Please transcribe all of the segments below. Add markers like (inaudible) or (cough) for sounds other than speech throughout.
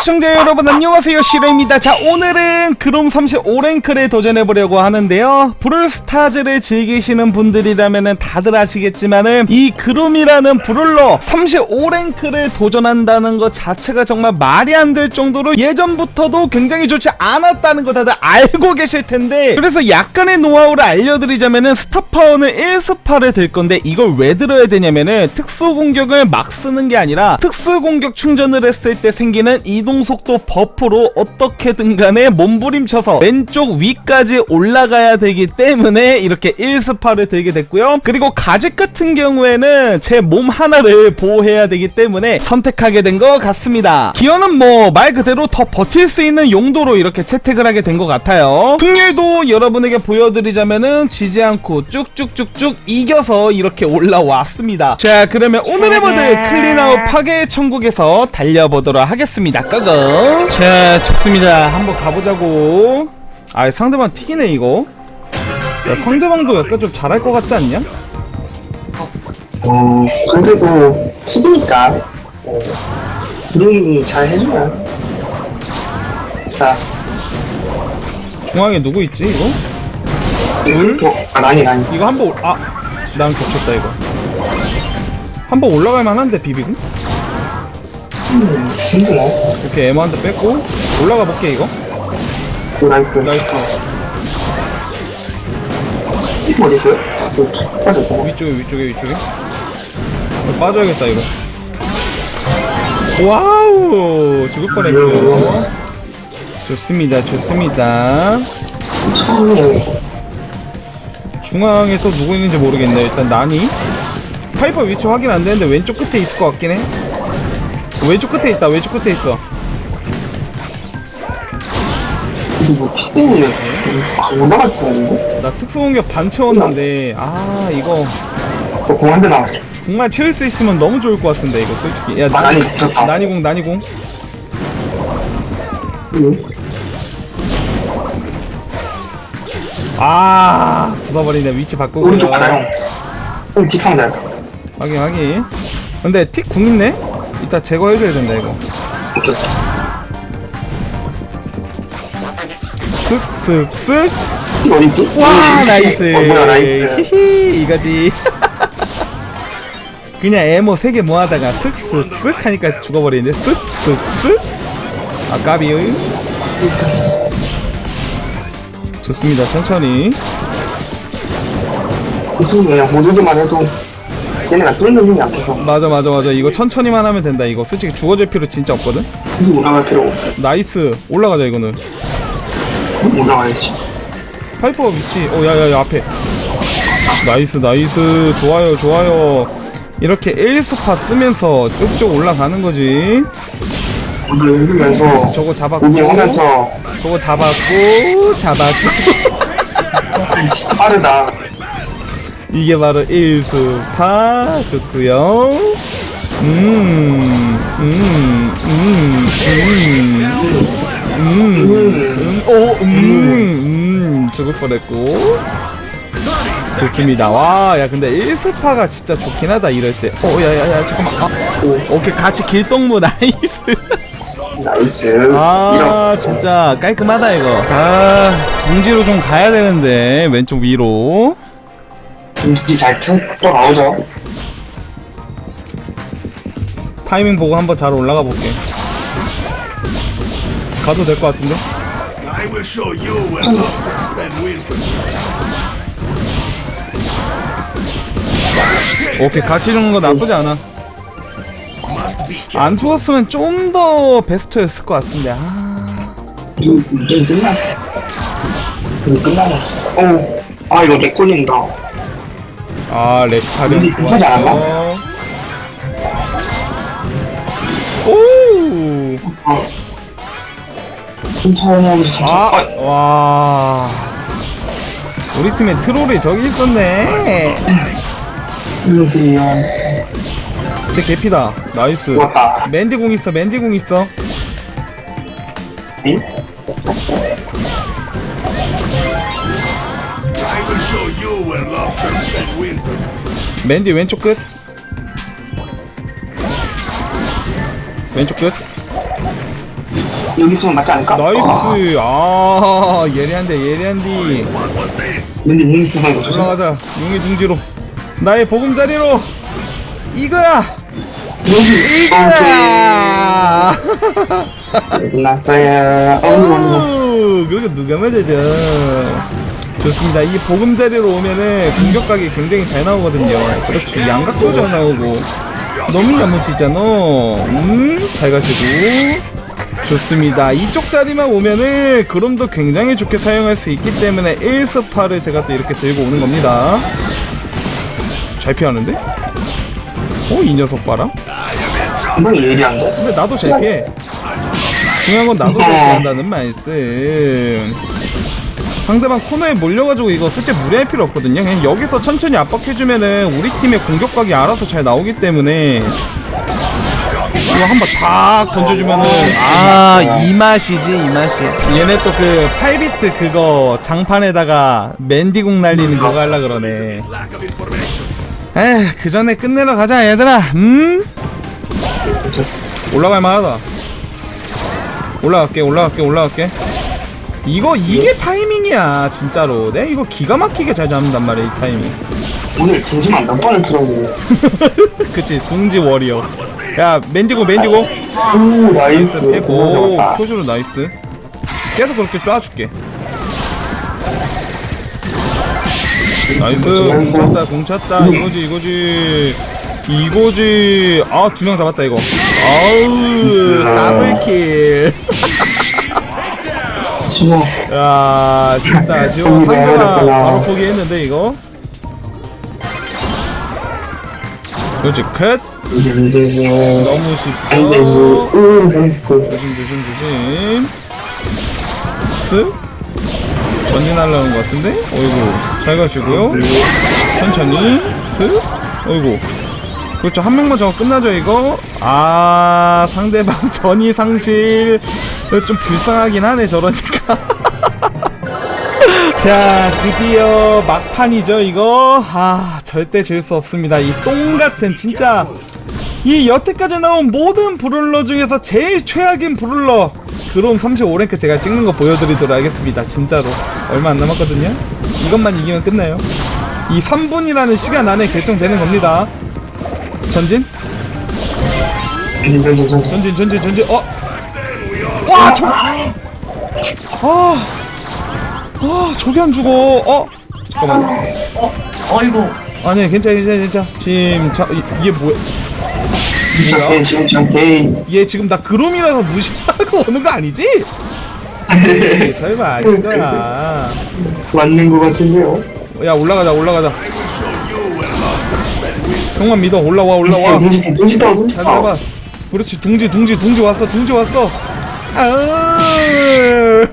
시청자 여러분 안녕하세요. 시로입니다. 자 오늘은 그롬 35랭크를 도전해보려고 하는데요. 브롤스타즈를 즐기시는 분들이라면 다들 아시겠지만은 이 그롬이라는 브롤러 35랭크를 도전한다는 것 자체가 정말 말이 안 될 정도로 예전부터도 굉장히 좋지 않았다는 거 다들 알고 계실 텐데 그래서 약간의 노하우를 알려드리자면은 스타파워는 1스파를 들 건데 이걸 왜 들어야 되냐면은 특수 공격을 막 쓰는 게 아니라 특수 공격 충전을 했을 때 생기는 이동 속도 버프로 어떻게든 간에 몸부림쳐서 왼쪽 위까지 올라가야 되기 때문에 이렇게 1스파를 들게 됐고요. 그리고 가죽 같은 경우에는 제 몸 하나를 보호해야 되기 때문에 선택하게 된 것 같습니다. 기어는 뭐 말 그대로 더 버틸 수 있는 용도로 이렇게 채택을 하게 된 것 같아요. 승률도 여러분에게 보여드리자면은 지지 않고 쭉쭉쭉쭉 이겨서 이렇게 올라왔습니다. 자 그러면 오늘의 모드 클린아웃 파괴의 천국에서 달려보도록 하겠습니다. 고고. 자 좋습니다. 한번 가보자고. 아 상대방 튀기네 이거. 야, 상대방도 약간 좀 잘할 것 같지 않냐? 어, 그래도 튀기니까 어, 브루이 잘 해주면 자, 중앙에 누구 있지 이거? 어, 아, 난이 난이 이거 한번 올... 아! 난 겹쳤다 이거 한번 올라갈 만한데 비비고? 음, 힘드네 이렇게 에머한테 뺐고 올라가 볼게 이거. 오, 나이스. 나이스. 이거 어디 있어요? 저, 빠졌고 위쪽에 위쪽에 위쪽에. 어, 빠져야겠다 이거. 와우! 죽을 뻔했고요 좋습니다 좋습니다. 처음에 중앙에 또 누구 있는지 모르겠네. 일단 나니 파이퍼 위치 확인 안 되는데 왼쪽 끝에 있을 것 같긴 해 왼쪽 끝에 있다 왼쪽 끝에 있어. 이거 뭐피 때문에 아, 못 나갈 수가 있는데? 나 특수 공격 반 채웠는데 아 이거. 저 공한대 나왔어. 공만 채울 수 있으면 너무 좋을 것 같은데 이거 솔직히. 야 아, 좋다. 나니공 나니공 응. 아 부숴버리네. 위치 바꾸고. 오른쪽 가자 형. 형, 뒷상자 확인 확인. 근데 틱궁 있네 이따 제거해줘야 된다 이거. 쓱쓱쓱 어딨지? 와 나이스. 어, 뭐야 나이스. 히히 이거지. (laughs) 그냥 에모 3개 모아다가 쓱쓱쓱 하니까 죽어버리는데 쓱쓱쓱 아 까비 좋습니다 천천히. 무슨 그냥 모두기만 해도 얘네가 뚫는 힘이 약해서. 맞아 맞아 맞아. 이거 천천히만 하면 된다 이거. 솔직히 죽어줄 필요 진짜 없거든? 굳이 올라갈 필요가 없어. 나이스. 올라가자 이거는. 올라가야지. 파이퍼 위치. 어 야야야 앞에. 나이스 나이스. 좋아요 좋아요. 이렇게 1스파 쓰면서 쭉쭉 올라가는 거지. 오늘 흔들면서 저거 잡았고. 고민하면서. 저거 잡았고 잡았고. 이씨 빠르다 이게 바로 1스파 좋구요 음, 음 음 음 음 음 오 음, 음, 죽을 뻔했고 좋습니다 와 야 근데 1스파가 진짜 좋긴 하다 이럴 때 어 야 야 야 잠깐만 아, 오, 오케이 같이 길동무 나이스 나이스 아 진짜 깔끔하다 이거 아 둥지로 좀 가야 되는데 왼쪽 위로 인기 잘 틀어 나오죠? 타이밍 보고 한번 잘 올라가 볼게. 가도 될 것 같은데? I will show you where love and win. 오케이 같이 주는 거 나쁘지 않아. 안 죽었으면 좀 더 베스트였을 것 같은데. 아. 게임 끝나. 끝나네 어 아 이거 렉 걸린다 아, 렉타령 근데 괜찮지 않았나? 오! 아 천천히 하면서 천천히 아, 아, 와. 우리 팀에 트롤이 저기 있었네. 이거 제 개피다. 나이스. 좋았다 맨디 공 있어, 맨디 공 있어. 응? 맨디 왼쪽 끝. 왼쪽 끝. 여기 있으면 맞지 않을까? 아, 나이스. 아 예리한데 예리한디. 문 있어서 이거 조심. 올라가자. 용의 둥지로. 나의 보금자리로. 이거야! 여기. 이거야! 오케이. 어우, 오, 그렇게 누가 맞아죠 좋습니다. 이 보금자리로 오면은 공격각이 굉장히 잘 나오거든요. 그렇지 양각도 잘 나오고. 너무 야무지잖아. 음 잘 가시고. 좋습니다. 이쪽 자리만 오면은 그럼도 굉장히 좋게 사용할 수 있기 때문에 1스파를 제가 또 이렇게 들고 오는 겁니다. 잘 피하는데? 어 이 녀석 봐라. 이건 예리한데? 근데 나도 잘 피해. 중요한 건 나도 잘 피한다는 말씀. 상대방 코너에 몰려가지고 이거 슬쩍 무리할 필요 없거든요. 그냥 여기서 천천히 압박해주면은 우리 팀의 공격각이 알아서 잘 나오기 때문에 이거 한번 탁 던져주면은 아 이 맛이지 이 맛이. 얘네 또 그 8비트 그거 장판에다가 맨디공 날리는 그거 하려 그러네. 에그 전에 끝내러 가자 얘들아. 음? 올라갈 만하다. 올라갈게, 올라갈게, 올라갈게. 이거 이게 타이밍이야, 진짜로. 내 이거 기가 막히게 잘 잡는단 말이야, 이 타이밍. 오늘 중심만 몇 번을 들어보고. 그치, 둥지 워리어. 야, 맨디고, 맨디고. 오, 나이스. 해고, 잡았다. 표주로 나이스. 계속 그렇게 쏴줄게. 나이스, 공 찼다, 공 찼다. 이거지, 이거지. 이거지. 아, 두 명 잡았다, 이거. 아우, 더블킬. (laughs) 심어. 야, 쉽다. 지금 음, 상대가. 바로 포기했는데, 이거. 그렇지, 컷. 이제. 너무 안 되지. 나이스 골. 조심, 조심, 조심. 스? 전진 날라온 것 같은데? 어이구, 잘 가시고요. 천천히. 스? 어이구. 그렇죠, 한 명만 잡아 끝나죠, 이거? 아, 상대방 (laughs) 전이 상실. (laughs) 좀 불쌍하긴 하네, 저러니까. (laughs) 자, 드디어 막판이죠, 이거. 아, 절대 질 수 없습니다. 이 똥 같은, 진짜. 이 여태까지 나온 모든 브룰러 중에서 제일 최악인 브룰러 그럼 35랭크 제가 찍는 거 보여드리도록 하겠습니다 진짜로 얼마 안 남았거든요 이것만 이기면 끝나요 이 3분이라는 시간 안에 결정되는 겁니다 전진 전진, 전진, 전진. 전진 전진 전진 어? 와 저... 아... 아 저기 안 죽어 어? 잠깐만 어, 어이구. 아니 괜찮아 괜찮아 괜찮아 지금 자, 이, 이게 뭐야 뭐야? 지금, 오케이. 얘 지금 나 그롬이라서 무시하고 (laughs) 오는 거 아니지? (laughs) 에이, 설마 아닐 거야. 맞는 것 같은데요? 야 올라가자 올라가자. 형만 믿어 올라와 올라와. 잘 눈시다. 잡아. 그렇지 둥지 둥지 둥지 왔어 둥지 왔어. 아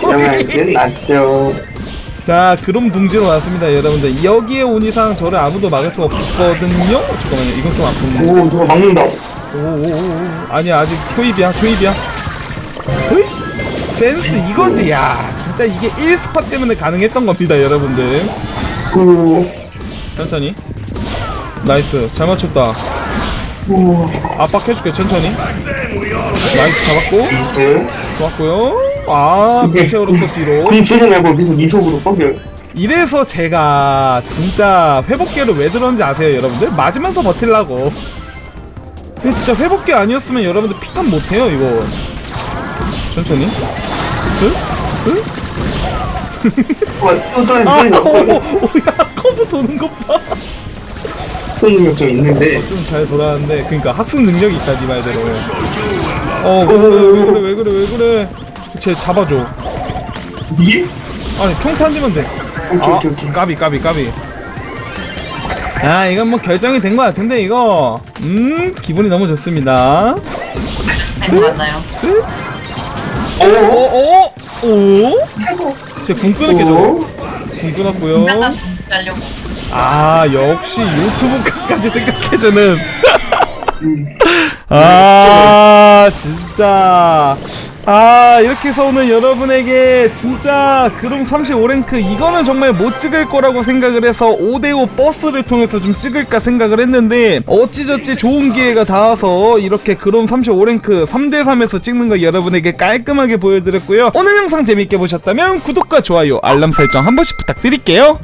그러면 기모리. 끝났죠. 자 그럼 둥지로 왔습니다 여러분들. 여기에 온 이상 저를 아무도 막을 수 없거든요. 잠깐만요 이건 좀 아픈데. 오, 누가 막는다. 오오오 아니야 아직 초입이야 초입이야 초입? 센스 이거지 야 진짜 이게 1스팟 때문에 가능했던 겁니다 여러분들 오, 천천히 나이스 잘 맞췄다 오, 압박해줄게 천천히 나이스 잡았고. 좋았고요 아 대체어로 또 뒤로 군 쓰지 말고 미소, 미속으로 뻑여. 이래서 제가 진짜 회복계를 왜 들었는지 아세요 여러분들? 맞으면서 버틸라고 근데 진짜 회복계 아니었으면 여러분들 피탄 못해요 이거 천천히 슬? 슬? 어, 또, 또, 아, 또, 오, 또, 오, 야, 커브 도는 것 봐. 속 능력 좀 있는데. 좀 잘 돌아왔는데, 그러니까 학습 능력이 있다, 네 말대로. 어, 왜 그래, 왜 그래, 왜 그래, 왜 그래. 쟤 잡아줘. 이게? 아니, 평탄 주면 돼. 오케이, 아, 오케이, 오케이. 까비, 까비, 까비. 아, 이건 뭐 결정이 된 것 같은데, 이거. 음, 기분이 너무 좋습니다. 된거 같나요? 쓰? 오, 오, 오, 오? 쟤궁 끊을게, 저거. 오, 궁 끊었고요. 가려고. 아 역시 유튜브까지 생각해주는. 음. (laughs) 아 진짜. 아 이렇게 해서 오늘 여러분에게 진짜 그럼 35랭크 이거는 정말 못 찍을 거라고 생각을 해서 5대5 버스를 통해서 좀 찍을까 생각을 했는데 어찌저찌 좋은 기회가 닿아서 이렇게 그럼 35랭크 3대3에서 찍는 거 여러분에게 깔끔하게 보여드렸고요. 오늘 영상 재밌게 보셨다면 구독과 좋아요 알람 설정 한 번씩 부탁드릴게요